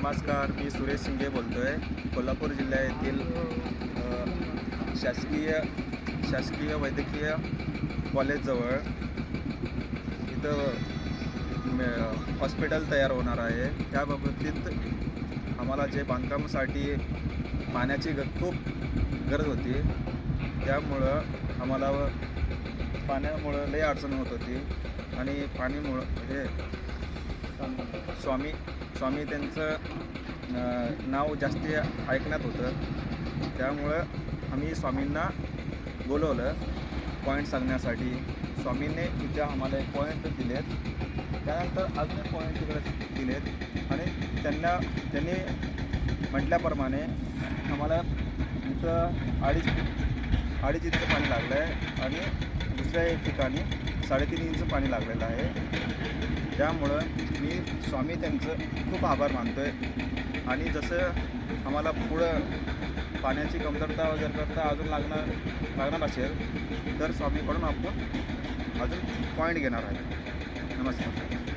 नमस्कार मी सुरेश शिंगे बोलतो आहे कोल्हापूर जिल्ह्यातील येथील शासकीय शासकीय वैद्यकीय कॉलेजजवळ इथं हॉस्पिटल तयार होणार आहे. त्या बाबतीत आम्हाला जे बांधकामासाठी पाण्याची ग खूप गरज होती त्यामुळं आम्हाला पाण्यामुळं लई अडचण होत होती. आणि पाणीमुळं हे स्वामी स्वामी त्यांचं नाव जास्ती ऐकण्यात होतं. त्यामुळं आम्ही स्वामींना बोलवलं पॉईंट सांगण्यासाठी. स्वामींनी तिथे आम्हाला एक पॉईंट दिलेत. त्यानंतर अजून एक पॉईंट तिकडे दिलेत. आणि त्यांना त्यांनी म्हटल्याप्रमाणे आम्हाला इथं अडीच अडीच इंच पाणी लागलं आहे आणि दुसऱ्या एक ठिकाणी साडेतीन इंच पाणी लागलेलं आहे. त्यामुळं मी स्वामी त्यांचं खूप आभार मानतो आहे आणि जसं आम्हाला पुढं पाण्याची कमतरता वगैरे करता अजून लागणार लागणार असेल तर स्वामीकडून आपण अजून पॉईंट घेणार आहे. नमस्कार.